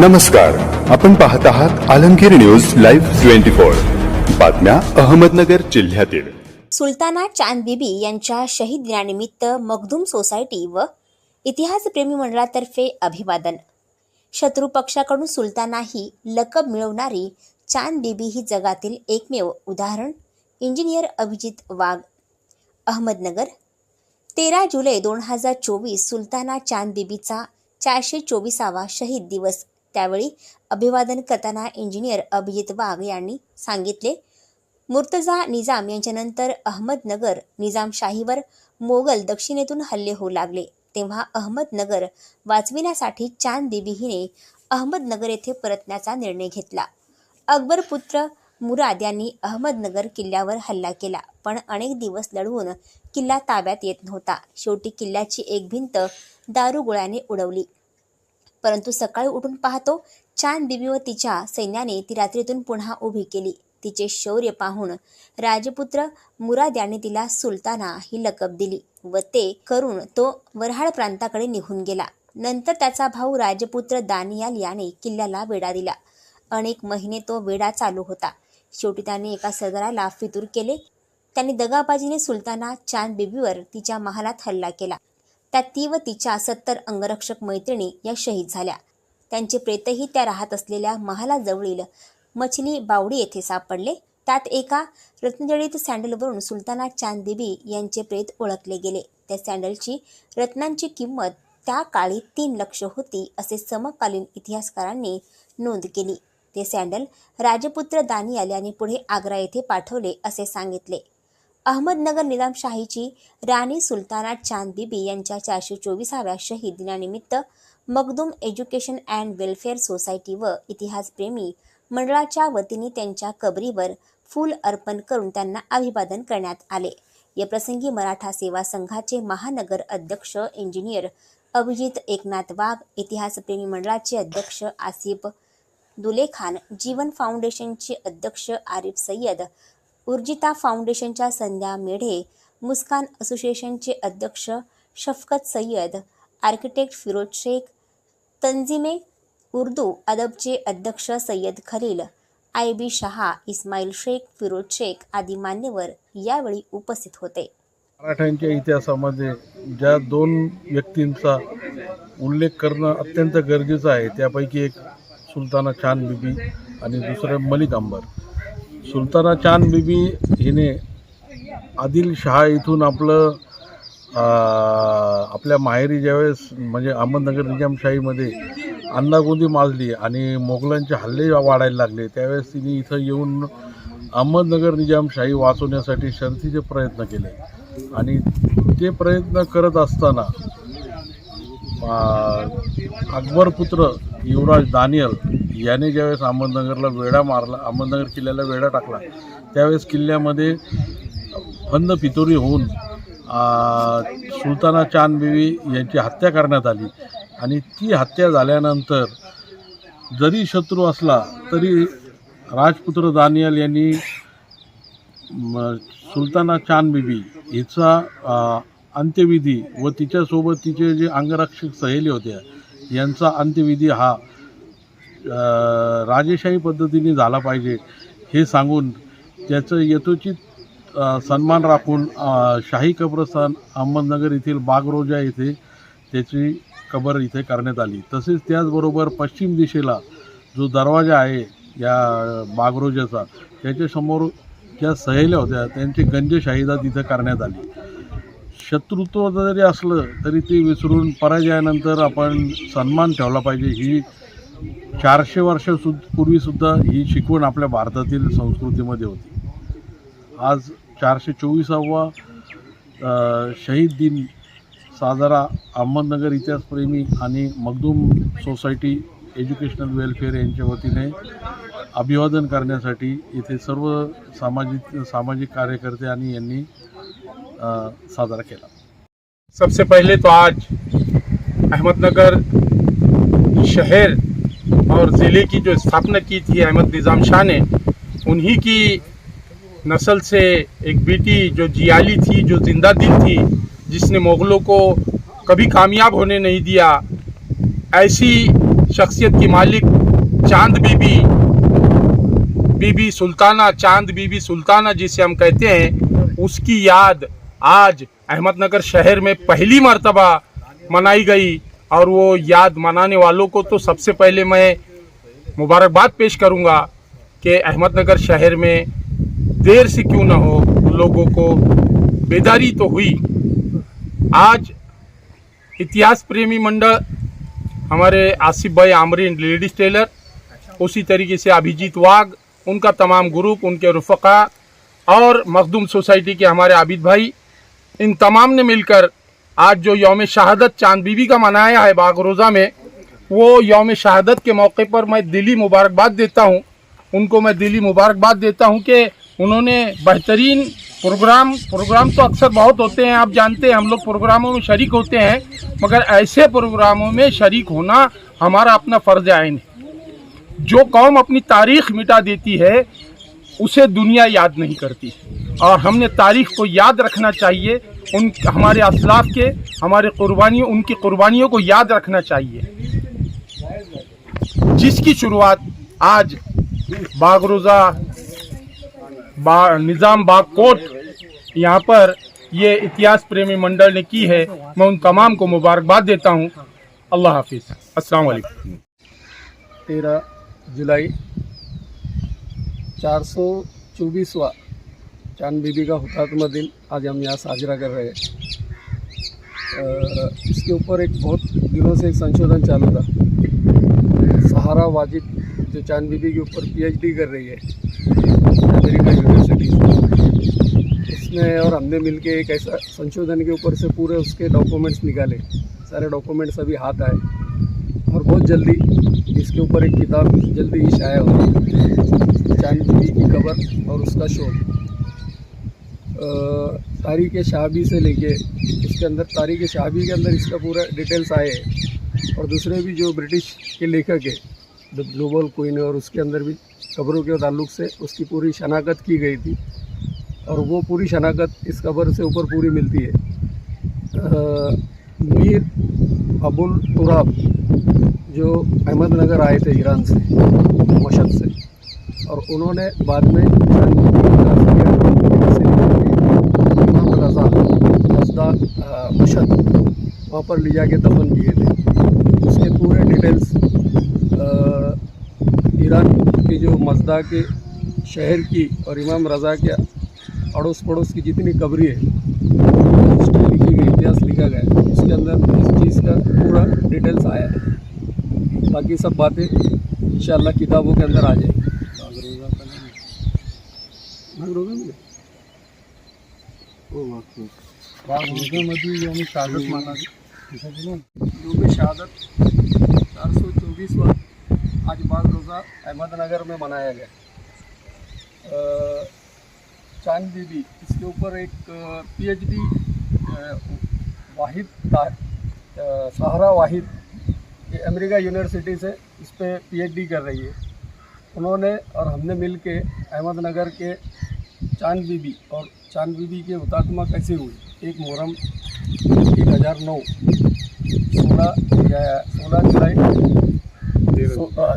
नमस्कार. आपण पाहत आहात Alamgir news live twenty four. बातम्या अहमदनगर जिल्ह्यातील. सुलताना चांद बीबी यांच्या शहीद दिनानिमित्त मखदूम सोसायटी व इतिहासप्रेमी मंडळातर्फे अभिवादन. शत्रू पक्षाकडून सुलताना ही लकब मिळवणारी चांद बीबी ही जगातील एकमेव उदाहरण इंजिनियर अभिजित वाघ. अहमदनगर तेरा जुलै दोन हजार चोवीस सुलताना चांद बीबीचा चारशे चोवीसावा शहीद दिवस त्यावेळी अभिवादन करताना इंजिनियर अभिजित वाघ यांनी सांगितले मुर्तजा निजाम यांच्यानंतर अहमदनगर निजामशाहीवर मोगल दक्षिणेतून हल्ले होऊ लागले. तेव्हा अहमदनगर वाचविण्यासाठी चांद देवी हिने अहमदनगर येथे परतण्याचा निर्णय घेतला. अकबर पुत्र मुराद यांनी अहमदनगर किल्ल्यावर हल्ला केला पण अनेक दिवस लढवून किल्ला ताब्यात येत नव्हता. शेवटी किल्ल्याची एक भिंत दारुगोळ्याने उडवली. परंतु सकाळी उठून पाहतो चांद बीबी व तिच्या सैन्याने ती रात्रीतून पुन्हा उभी केली. तिचे शौर्य पाहून राजपुत्र मुराद याने तिला सुलताना ही लकब दिली व ते करून तो वऱ्हाड प्रांताकडे निघून गेला. नंतर त्याचा भाऊ राजपुत्र दानियाल याने किल्ल्याला वेढा दिला. अनेक महिने तो वेढा चालू होता. शेवटी त्याने एका सरदाराला फितूर केले. त्यांनी दगाबाजीने सुलताना चांद बीबीवर तिच्या महालात हल्ला केला. त्यात ती व तिच्या सत्तर अंगरक्षक मैत्रिणी या शहीद झाल्या. त्यांचे प्रेतही त्या राहत असलेल्या महालाजवळील मछली बावडी येथे सापडले. त्यात एका रत्नजडित सँडलवरून सुलताना चांद यांचे प्रेत ओळखले गेले. त्या सँडलची रत्नांची किंमत त्या काळी तीन लक्ष होती असे समकालीन इतिहासकारांनी नोंद केली. ते सँडल राजपुत्र दानियाल यांनी पुढे आग्रा येथे पाठवले असे सांगितले. अहमदनगर निजामशाहीची राणी सुलताना चांद बीबी यांच्या चारशे चोवीसाव्या शहीद दिनानिमित्त Magdum education and welfare society व इतिहासप्रेमी मंडळाच्या वतीने त्यांच्या कबरीवर फूल अर्पण करून त्यांना अभिवादन करण्यात आले. या प्रसंगी मराठा सेवा संघाचे महानगर अध्यक्ष इंजिनियर अभिजित एकनाथ वाघ इतिहासप्रेमी मंडळाचे अध्यक्ष आसिफ दुलेखान जीवन फाउंडेशनचे अध्यक्ष आरिफ सय्यद उर्जिता फाउंडेशनच्या संध्या मेढे मुस्कान असोसिएशनचे अध्यक्ष शफकत सय्यद आर्किटेक्ट फिरोज शेख तंजिमे उर्दू अदबचे अध्यक्ष सय्यद खलील आय बी शहा इस्माईल शेख फिरोज शेख आदी मान्यवर यावेळी उपस्थित होते. मराठ्यांच्या इतिहासामध्ये ज्या दोन व्यक्तींचा उल्लेख करणं अत्यंत गरजेचं आहे त्यापैकी एक सुलताना छान बीबी आणि दुसरं मलिक अंबर. सुलताना चांद बीबी हिने आदिल शहा इथून आपलं आपल्या माहेरी ज्यावेळेस म्हणजे अहमदनगर निजामशाहीमध्ये अंदागोंदी माजली आणि मोगलांचे हल्ले वाढायला लागले त्यावेळेस तिने इथं येऊन अहमदनगर निजामशाही वाचवण्यासाठी शर्थीचे प्रयत्न केले. आणि ते प्रयत्न करत असताना अकबरपुत्र युवराज दानियल याने ज्यावेळेस अहमदनगरला वेढा मारला अहमदनगर किल्ल्याला वेढा टाकला त्यावेळेस किल्ल्यामध्ये फंद पितोरी होऊन सुलताना चांद बीवी यांची हत्या करण्यात आली. आणि ती हत्या झाल्यानंतर जरी शत्रू असला तरी राजपुत्र दानियल यांनी सुलताना चांद बीबी हिचा अंत्यविधी व तिच्यासोबत तिचे जे अंगरक्षक सहेली होत्या यांचा अंत्यविधी हा राजेशाही पद्धतीने झाला पाहिजे हे सांगून त्याचं यथोचित सन्मान राखून शाही कब्रस्तान अहमदनगर येथील बागरोजा येथे त्याची कबर इथे करण्यात आली. तसेच त्याचबरोबर पश्चिम दिशेला जो दरवाजा आहे या बागरोजाचा त्याच्यासमोर ज्या सहेल्या होत्या त्यांची गंजशाहिदा तिथं करण्यात आली. शत्रुत्व जरी असलं तरी ते विसरून पराजयानंतर आपण सन्मान ठेवला पाहिजे. ही चारशे वर्षसु पूर्वीसुद्धा ही शिकवण आपल्या भारतातील संस्कृतीमध्ये होती. आज चारशे चोवीसावा शहीद दिन साजरा अहमदनगर इतिहासप्रेमी आणि मखदूम सोसायटी एज्युकेशनल वेलफेअर यांच्या वतीने अभिवादन करण्यासाठी इथे सर्व सामाजिक सामाजिक कार्यकर्ते आणि यांनी साजरा केला. सबसे पहले तो आज अहमदनगर शहर और ज़िले की जो स्थापना की थी अहमद निज़ाम शाह ने, उन्हीं की नस्ल से एक बेटी जो जियाली थी, जो ज़िंदा दिल थी, जिसने मुग़लों को कभी कामयाब होने नहीं दिया, ऐसी शख्सियत की मालिक चाँद बीबी बीबी सुल्ताना, चाँद बीबी सुल्ताना जिसे हम कहते हैं, उसकी याद आज अहमदनगर शहर में पहली मरतबा मनाई गई और वो याद मनाने वालों को तो सबसे पहले मैं मुबारकबाद पेश करूँगा कि अहमदनगर शहर में देर से क्यों ना हो लोगों को बेदारी तो हुई। आज इतिहास प्रेमी मंडल, हमारे आसिफ भाई आमरीन लेडीज़ टेलर उसी तरीके से अभिजीत वाघ, उनका तमाम ग्रुप उनके रुफ़ा और मखदूम सोसाइटी के हमारे आबिद भाई इन तमाम ने मिलकर आज जो यौम शहादत चाँद बीबी का मनाया है बाग रोज़ा में, वो यौम शहादत के मौके पर मैं दिली मुबारकबाद देता हूँ। उनको मैं दिली मुबारकबाद देता हूँ कि उन्होंने बेहतरीन प्रोग्राम प्रोग्राम तो अक्सर बहुत होते हैं, आप जानते हैं, हम लोग प्रोग्रामों में शरीक होते हैं, मगर ऐसे प्रोग्रामों में शरीक होना हमारा अपना फ़र्ज़ आइन है। जो कौम अपनी तारीख मिटा देती है, उसे दुनिया याद नहीं करती। और हमने तारीख को याद रखना चाहिए, उन, हमारे असलाफ के, हमारे कुर्बानियों, उनकी कुर्बानियों को याद रखना चाहिए। जिसकी शुरुआत आज बागरोज़ा, बा, निज़ाम बाग कोट यहाँ पर ये इतिहास प्रेमी मंडल ने की है। मैं उन तमाम को मुबारकबाद देता हूँ। अल्लाह हाफिज़। अस्सलाम वालेकुम। तेरह जुलाई, चार सौ चौबीसवा चाँद बीबी का हुतात्मा दिन आज हम यहाँ साजरा कर रहे हैं। इसके ऊपर एक बहुत दिनों से एक संशोधन चालू था। सहारा वाजिद जो चाँद बीबी के ऊपर पीएचडी कर रही है, अमेरिका यूनिवर्सिटी इसमें और हमने मिलके एक ऐसा संशोधन के ऊपर से पूरे उसके डॉक्यूमेंट्स निकाले। सारे डॉक्यूमेंट्स अभी हाथ आए और बहुत जल्दी इसके ऊपर एक किताब जल्दी ही शाया होगी चाँद बीबी की कबर और उसका शो तारीख शाबी से लेके, इसके अंदर, तारीख शाबी के अंदर इसका पूरा डिटेल्स आए हैं। और दूसरे भी जो ब्रिटिश के लेखक है, द ग्लोबल क्वीन और उसके अंदर भी कब्रों के ताल्लुक से उसकी पूरी शनाख्त की गई थी। और वो पूरी शनाख्त इस कब्र से ऊपर पूरी मिलती है। मीर अबुल तुराब जो अहमदनगर आए थे ईरान से मशद से, और उन्होंने बाद में ईरान की मुदाफ़ा किया, से इमाम रज़ा मजदा अ, मशद वहाँ पर ले जाके दफन किए थे। उसके पूरे डिटेल्स ईरान के जो मजदा के शहर की और इमाम रज़ा के अड़ोस पड़ोस की जितनी कबरी है हिस्ट्री लिखी गई इतिहास लिखा गया है। उसके अंदर इस चीज़ का पूरा डिटेल्स आया है। बाकी सब बातें इंशाल्लाह किताबों के अंदर आ जाएगी। नागरोगा में? योम शहादत, चार सौ चौबीसवा आज बाग रोज़ा अहमदनगर में मनाया गया। चाँद बीबी, इसके ऊपर एक पीएचडी वाहिद सहारा वाहिद ये अमेरिका यूनिवर्सिटी से इस पर पीएचडी कर रही है। उन्होंने और हमने मिल के अहमदनगर के चाँद बीबी और चाँद बीबी के हुतात्मा कैसे हुई एक मुहर्रम एक हज़ार नौ। सोलह सोलह जुलाई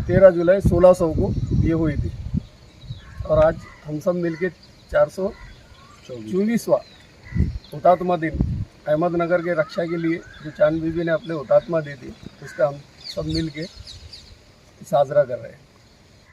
तेरह जुलाई सोलह सौ को ये हुई थी। और आज हम सब मिल के चार सौ चौबीसवा हुतात्मा दिन अहमदनगर के रक्षा के लिए जो चाँद बीबी ने अपने हुतात्मा दे दी उसका हम सब मिल के साजरा कर रहे हैं।